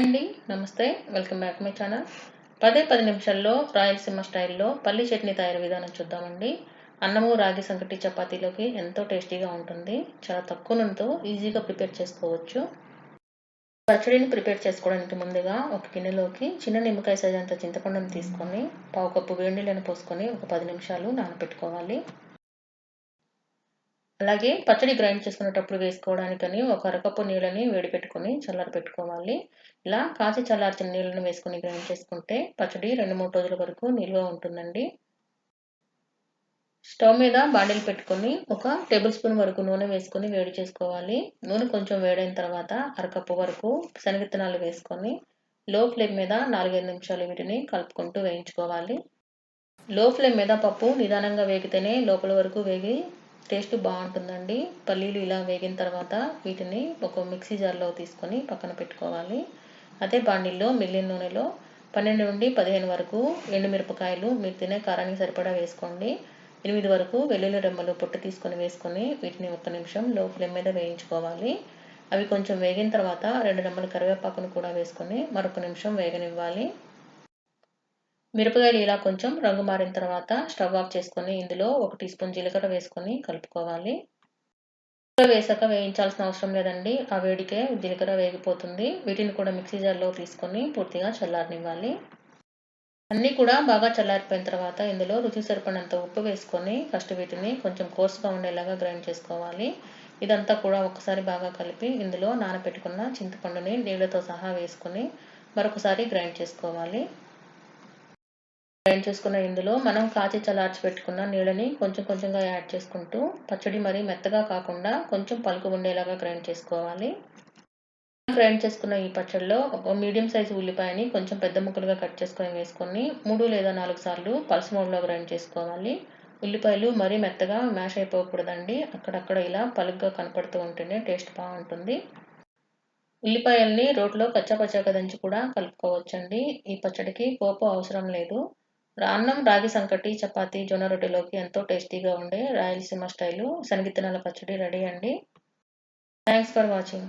అండి నమస్తే welcome back my channel పదే పది నిమిషాల్లో రాయలసీమ స్టైల్లో పల్లి చట్నీ తయారు విధానం చూద్దామండి. అన్నము రాగి సంకటి చపాతీలోకి ఎంతో టేస్టీగా ఉంటుంది. చాలా తక్కువ నూనెతో ఈజీగా ప్రిపేర్ చేసుకోవచ్చు. పచ్చడిని ప్రిపేర్ చేసుకోవడానికి ముందుగా ఒక గిన్నెలోకి చిన్న నిమ్మకాయ సైజ్ అంత తీసుకొని పావు కప్పు వేడి నీళ్ళని పోసుకొని ఒక పది నిమిషాలు నానబెట్టుకోవాలి అలాగే పచ్చడి గ్రైండ్ చేసుకునేటప్పుడు వేసుకోవడానికని ఒక అరకప్పు నీళ్ళని వేడి పెట్టుకుని చల్లారి పెట్టుకోవాలి. ఇలా కాచి చల్లార్చిన నీళ్ళను వేసుకుని గ్రైండ్ చేసుకుంటే పచ్చడి రెండు మూడు రోజుల వరకు నిల్వ ఉంటుందండి. స్టవ్ మీద బాండిల్ పెట్టుకొని ఒక టేబుల్ స్పూన్ వరకు నూనె వేసుకొని వేడి చేసుకోవాలి. నూనె కొంచెం వేడైన తర్వాత అరకప్పు వరకు శనగిత్తనాలు వేసుకొని లో ఫ్లేమ్ మీద నాలుగైదు నిమిషాలు వీటిని కలుపుకుంటూ వేయించుకోవాలి. లో ఫ్లేమ్ మీద పప్పు నిదానంగా వేగితేనే లోపల వరకు వేగి టేస్ట్ బాగుంటుందండి. పల్లీలు ఇలా వేగిన తర్వాత వీటిని ఒక మిక్సీ జార్లో తీసుకొని పక్కన పెట్టుకోవాలి. అదే బాండిల్లో మిగిలిన నూనెలో పన్నెండు నుండి పదిహేను వరకు ఎండుమిరపకాయలు మీరు తినే కారానికి సరిపడా వేసుకోండి. ఎనిమిది వరకు వెల్లుల్లి రెమ్మలు పొట్టు తీసుకొని వేసుకొని వీటిని ఒక్క నిమిషం లో ఫ్లేమ్ మీద వేయించుకోవాలి. అవి కొంచెం వేగిన తర్వాత రెండు రెమ్మల కరివేపాకును కూడా వేసుకొని మరొక నిమిషం వేగనివ్వాలి. మిరపకాయలు ఇలా కొంచెం రంగు మారిన తర్వాత స్టవ్ ఆఫ్ చేసుకొని ఇందులో ఒక టీ స్పూన్ జీలకర్ర వేసుకొని కలుపుకోవాలి. వేసాక వేయించాల్సిన అవసరం లేదండి. ఆ వేడికే జీలకర్ర వేగిపోతుంది. వీటిని కూడా మిక్సీ జార్లో తీసుకొని పూర్తిగా చల్లారనివ్వాలి. అన్నీ కూడా బాగా చల్లారిపోయిన తర్వాత ఇందులో రుచి సరిపడినంత ఉప్పు వేసుకొని ఫస్ట్ వీటిని కొంచెం కోర్సుగా ఉండేలాగా గ్రైండ్ చేసుకోవాలి. ఇదంతా కూడా ఒకసారి బాగా కలిపి ఇందులో నానబెట్టుకున్న చింతపండుని నీళ్ళతో సహా వేసుకొని మరొకసారి గ్రైండ్ చేసుకోవాలి. గ్రైండ్ చేసుకున్న ఇందులో? మనం కాచి చల్లార్చి పెట్టుకున్న నీళ్ళని కొంచెం కొంచెంగా యాడ్ చేసుకుంటూ పచ్చడి మరీ మెత్తగా కాకుండా కొంచెం పలుకు ఉండేలాగా గ్రైండ్ చేసుకోవాలి. గ్రైండ్ చేసుకున్న ఈ పచ్చడిలో ఒక మీడియం సైజు ఉల్లిపాయని కొంచెం పెద్ద ముక్కలుగా కట్ చేసుకొని వేసుకొని మూడు లేదా నాలుగు సార్లు పల్స్ మోడ్లో గ్రైండ్ చేసుకోవాలి. ఉల్లిపాయలు మరీ మెత్తగా మ్యాష్ అయిపోకూడదండి. అక్కడక్కడ ఇలా పలుగ్గా కనపడుతూ ఉంటేనే టేస్ట్ బాగుంటుంది. ఉల్లిపాయల్ని రోట్లో కచ్చాపచ్చాగా దంచి కూడా కలుపుకోవచ్చండి. ఈ పచ్చడికి పోపు అవసరం లేదు. అన్నం రాగి సంకటి చపాతి జొన్న రొట్టెలోకి ఎంతో టేస్టీగా ఉండే రాయలసీమ స్టైలు. శనగిత్తనాల పచ్చడి రెడీ అండి. Thanks for watching